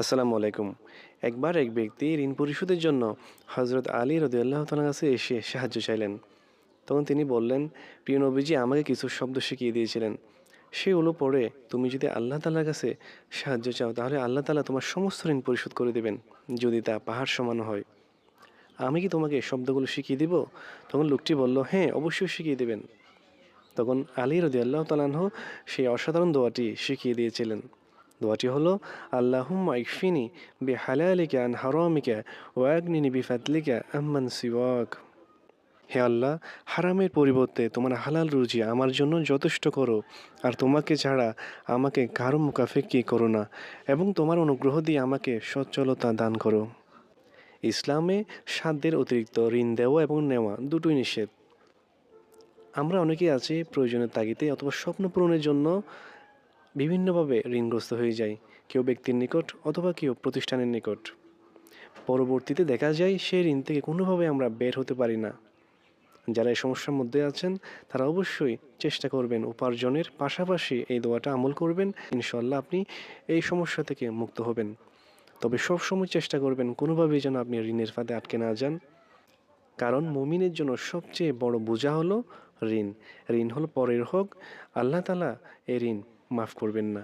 আসসালামু আলাইকুম। একবার এক ব্যক্তি ঋণ পরিশোধের জন্য হজরত আলী রদিয়াল্লাহ তালার কাছে এসে সাহায্য চাইলেন। তখন তিনি বললেন, প্রিয় নবীজি, আমাকে কিছু শব্দ শিখিয়ে দিয়েছিলেন। সে সেগুলো পড়ে, তুমি যদি আল্লাহ তালার কাছে সাহায্য চাও, তাহলে আল্লাহ তালা তোমার সমস্ত ঋণ পরিশোধ করে দেবেন, যদি তা পাহাড় সমান হয়। আমি কি তোমাকে শব্দগুলো শিখিয়ে দিব? তখন লোকটি বলল হ্যাঁ অবশ্যই শিখিয়ে দেবেন। তখন আলী রদি আল্লাহ তালাহ সেই অসাধারণ দোয়াটি শিখিয়ে দিয়েছিলেন। দোয়াটি হলো, আল্লাহুম্মা ইকফিনি বি হালালিকা আন হারামিকা ওয়াগনিনি বি ফাদলিকা আম্মান সিওয়াক। হে আল্লাহ, হারামের পরিবর্তে তোমার হালাল রুজি আমার জন্য যথেষ্ট করো, আর তোমাকে ছাড়া আমাকে কারও মুখাফেক্ষি করো না, এবং তোমার অনুগ্রহ দিয়ে আমাকে সচ্ছলতা দান করো। ইসলামে সাধ্যের অতিরিক্ত ঋণ দেওয়া এবং নেওয়া দুটোই নিষেধ। আমরা অনেকেই আছি প্রয়োজনের তাগিদে অথবা স্বপ্ন পূরণের জন্য বিভিন্নভাবে ঋণগ্রস্ত হয়ে যায়, কেউ ব্যক্তির নিকট অথবা কেউ প্রতিষ্ঠানের নিকট। পরবর্তীতে দেখা যায় সেই ঋণ থেকে কোনোভাবে আমরা বের হতে পারি না। যারা এই সমস্যার মধ্যে আছেন, তারা অবশ্যই চেষ্টা করবেন উপার্জনের পাশাপাশি এই দোয়াটা আমল করবেন। ইনশাল্লাহ আপনি এই সমস্যা থেকে মুক্ত হবেন। তবে সবসময় চেষ্টা করবেন কোনোভাবেই যেন আপনি ঋণের ফাঁদে আটকে না যান। কারণ মুমিনের জন্য সবচেয়ে বড় বোঝা হলো ঋণ। ঋণ হলো পরের হোক। আল্লাহ তালা এই ঋণ মাফ করবেন না।